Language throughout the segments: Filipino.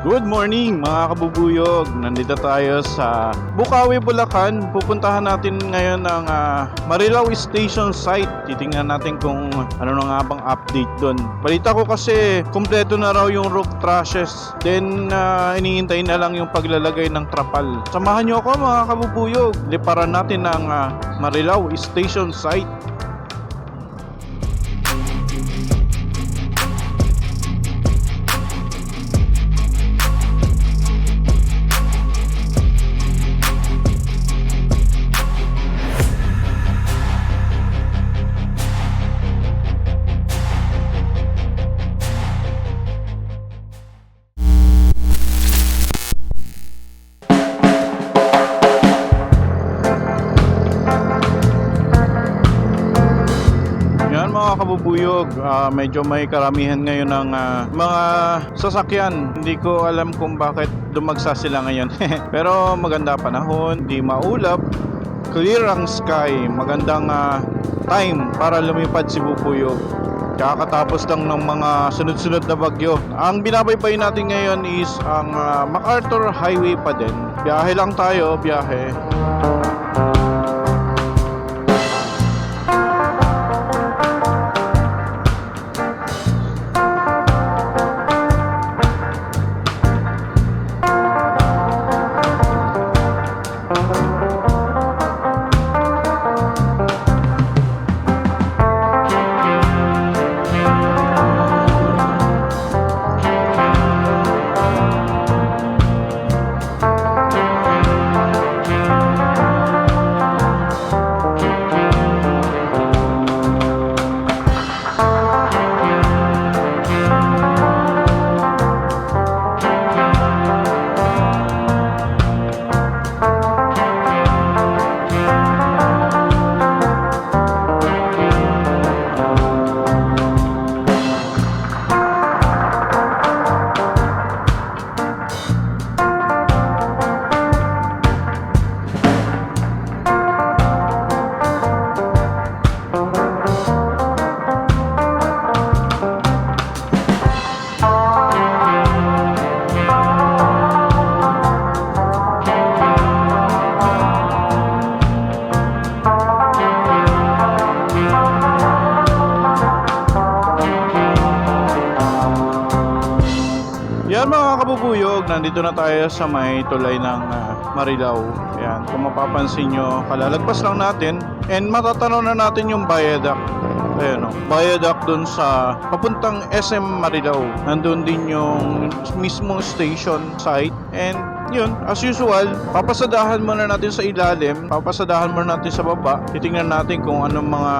Good morning mga kabubuyog! Nandito tayo sa Bukawi, Bulacan. Pupuntahan natin ngayon ang ah, Marilao Station site. Titingnan natin kung ano na nga bang update doon. Balita ko kasi kumpleto na raw yung roof trashes. Then ah, iniintay na lang yung paglalagay ng trapal. Samahan nyo ako mga kabubuyog. Liparan natin ang ah, Marilao Station site. Ah, medyo may karamihan ngayon ng ah, mga sasakyan. Hindi ko alam kung bakit dumagsa sila ngayon. Pero maganda panahon, di maulap, clear ang sky, magandang ah, time para lumipad si Bubuyog. Kakatapos lang ng mga sunod-sunod na bagyo. Ang binabaybay natin ngayon is ang ah, MacArthur Highway pa din. Biyahe lang tayo, biyahe. Nandito na tayo sa may tulay ng ah, Marilao. Yan, kung mapapansin nyo, kalalagpas lang natin and matatanaw na natin yung viaduct. Ayan o, viaduct dun sa papuntang SM Marilao. Nandun din yung mismong station site and yun, as usual, papasadahan muna natin sa ilalim, papasadahan muna natin sa baba, titingnan natin kung anong mga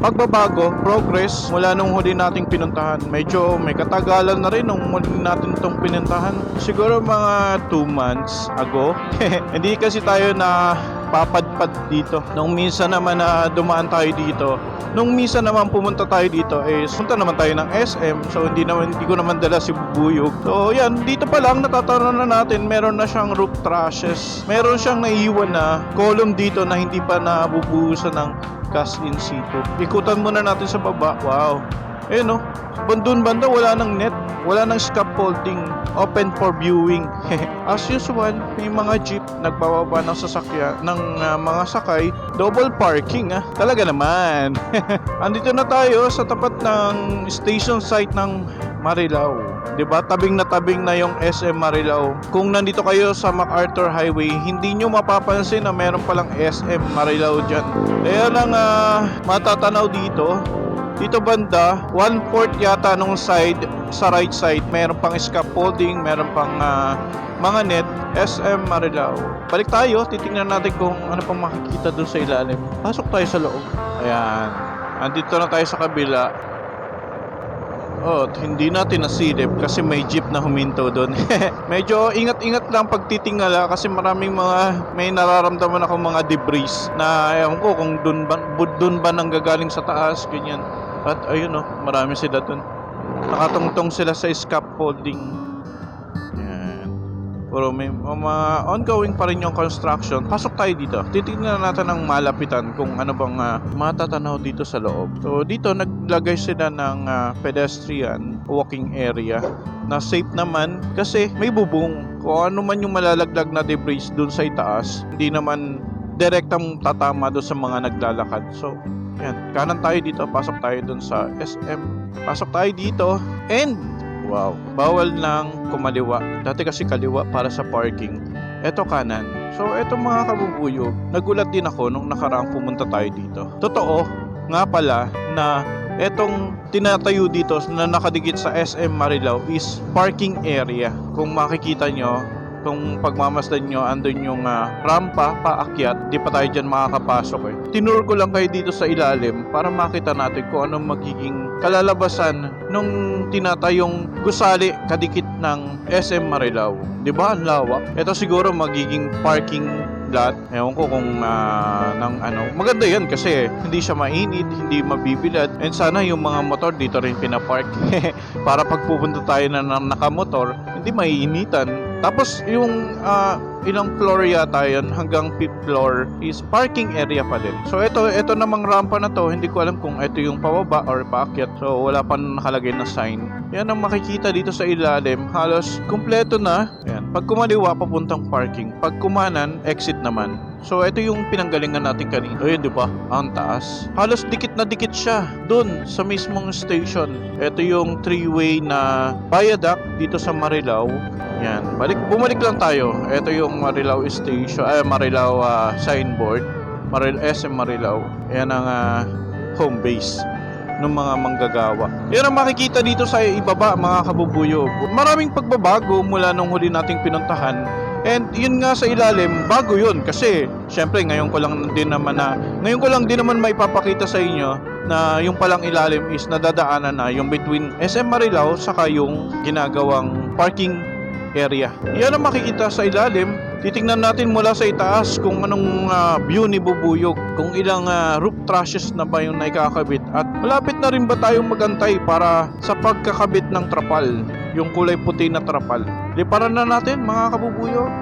pagbabago, progress mula nung huli nating pinuntahan. Medyo may katagalan na rin nung huli natin itong pinuntahan. Siguro mga 2 months ago. Hindi kasi tayo na papadpad dito. Nung minsan naman na dumaan tayo dito, nung minsan naman pumunta tayo dito, eh, punta naman tayo ng SM. So, hindi naman, hindi ko naman dala si Bubuyog. So, yan, dito pa lang, natatanaw na natin, meron na siyang roof trashes. Meron siyang naiiwan na column dito na hindi pa nabubuhusan ng gas in situ. Ikutan muna natin sa baba. Wow. Eh no, bandun banda wala nang net, wala nang scaffolding, open for viewing. As usual, may mga jeep nagbababa ng sasakyan ng ah, mga sakay, double parking ah. Talaga naman. Andito na tayo sa tapat ng station site ng Marilao. 'Di ba? Tabing na tabing na yung SM Marilao. Kung nandito kayo sa MacArthur Highway, hindi nyo mapapansin na meron palang SM Marilao diyan. Kaya lang ah, matatanaw dito, dito banda, one-fourth yata nung side, sa right side, meron pang scaffolding, meron pang ah, mga net, SM Marilao. Balik tayo, titingnan natin kung ano pang makikita dun sa ilalim. Pasok tayo sa loob. Ayan. Andito na tayo sa kabila. Oh, hindi natin nasilip kasi may jeep na huminto doon. Medyo ingat-ingat lang pag titingala kasi maraming mga may nararamdaman ako mga debris na ewan ko kung doon ba, doon ba nanggagaling sa taas, ganyan. At ayun oh, marami sila doon. Nakatungtong sila sa scaffolding. Yan. Pero may mga ongoing pa rin yung construction. Pasok tayo dito. Titignan natin ang malapitan kung ano bang ah, matatanaw dito sa loob. So dito naglagay sila ng ah, pedestrian walking area na safe naman kasi may bubong. Kung ano man yung malalaglag na debris dun sa itaas, hindi naman direktang tatama doon sa mga naglalakad. So, yan. Kanan tayo dito, pasok tayo dun sa SM. Pasok tayo dito and wow, bawal nang kumaliwa. Dati kasi kaliwa para sa parking. Eto kanan. So, eto mga kabubuyog, nagulat din ako nung nakaraang pumunta tayo dito. Totoo, nga pala na etong tinatayo dito na nakadikit sa SM Marilao is parking area. Kung makikita nyo, kung pagmamasdan nyo, andun yung ah, rampa paakyat, di pa tayo dyan makakapasok eh. Tinur ko lang kayo dito sa ilalim para makita natin kung anong magiging kalalabasan nung tinatayong gusali kadikit ng SM Marilao. Di ba? Ang lawak. Ito siguro magiging parking lot. Ewan ko kung ah, ng ano. Maganda yan kasi hindi siya mainit, hindi mabibilad. And sana yung mga motor dito rin pinapark. para pag pupunta tayo na ng nakamotor, hindi maiinitan. Tapos yung ah, ilang floor yata yun hanggang 5th floor is parking area pa din. So ito ito namang rampa na to, hindi ko alam kung ito yung pababa or paakyat. So wala pa nakalagay na sign. Yan ang makikita dito sa ilalim. Halos kumpleto na. Yan. Pag kumaliwa papuntang parking. Pag kumanan, exit naman. So ito yung pinanggalingan natin kanina. Ayun, di ba? Ang taas. Halos dikit na dikit siya dun sa mismong station. Ito yung three-way na viaduct dito sa Marilao. Yan. Balik, bumalik lang tayo. Ito yung Marilao Station, ay Marilao ah, signboard. Maril SM Marilao. Yan ang ah, home base ng mga manggagawa. Yan ang makikita dito sa ibaba mga kabubuyog. Maraming pagbabago mula nung huli nating pinuntahan. And yun nga sa ilalim, bago yun kasi syempre ngayon ko lang din naman na ngayon ko lang din naman may papakita sa inyo na yung palang ilalim is nadadaanan na yung between SM Marilao saka yung ginagawang parking area. Yan ang makikita sa ilalim. Titingnan natin mula sa itaas kung anong ah, view ni Bubuyog, kung ilang ah, roof trusses na ba yung naikakabit at malapit na rin ba tayong magantay para sa pagkakabit ng trapal, yung kulay puti na trapal. Liparan na natin mga kabubuyog.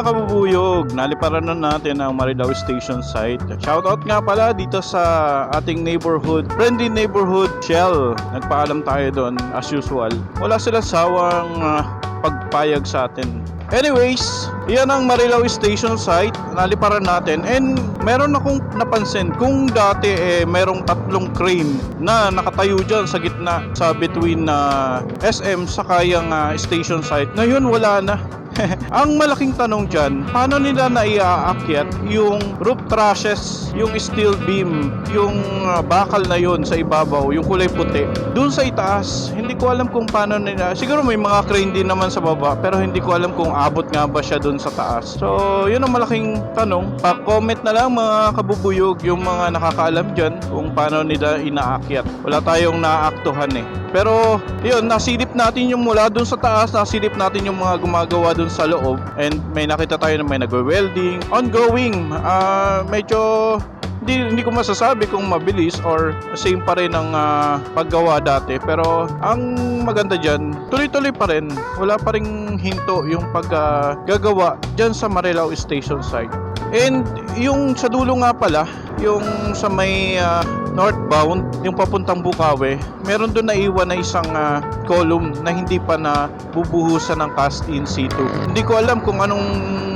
Mga kabubuyog, naliparan na natin ang Marilao Station site. Shoutout nga pala dito sa ating neighborhood, friendly neighborhood Shell. Nagpaalam tayo doon as usual. Wala sila sawang ah, pagpayag sa atin. Anyways, yan ang Marilao Station site. Naliparan natin. And meron akong napansin kung dati eh merong tatlong crane na nakatayo dyan sa gitna sa between na SM sa kayang ah, station site. Ngayon wala na. ang malaking tanong dyan, paano nila naiaakyat yung roof trusses, yung steel beam, yung ah, bakal na yon sa ibabaw, yung kulay puti, dun sa itaas. Hindi ko alam kung paano nila, siguro may mga crane din naman sa baba, pero hindi ko alam kung abot nga ba siya dun sa taas. So, yun ang malaking tanong. Pa-comment na lang mga kabubuyog yung mga nakakaalam dyan kung paano nila inaakyat. Wala tayong naaaktuhan eh. Pero, yun, nasilip natin yung mula dun sa taas, nasilip natin yung mga gumagawa dun sa loob. And may nakita tayo na may nagwe-welding. Ongoing, ah medyo hindi, hindi ko masasabi kung mabilis or same pa rin ang ah, paggawa dati. Pero ang maganda dyan, tuloy-tuloy pa rin. Wala pa rin hinto yung paggagawa dyan sa Marilao Station site. And yung sa dulo nga pala, yung sa may ah, northbound, yung papuntang Bukawi, meron doon naiwan na isang ah, column na hindi pa na bubuhusan ng cast in situ. Hindi ko alam kung anong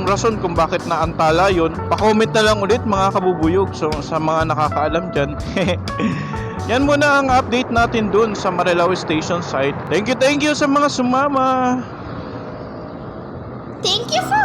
rason kung bakit naantala yon. Pa-comment na lang ulit mga kabubuyog so, sa mga nakakaalam dyan. Yan muna ang update natin dun sa Marilao Station site. Thank you, thank you sa mga sumama. Thank you for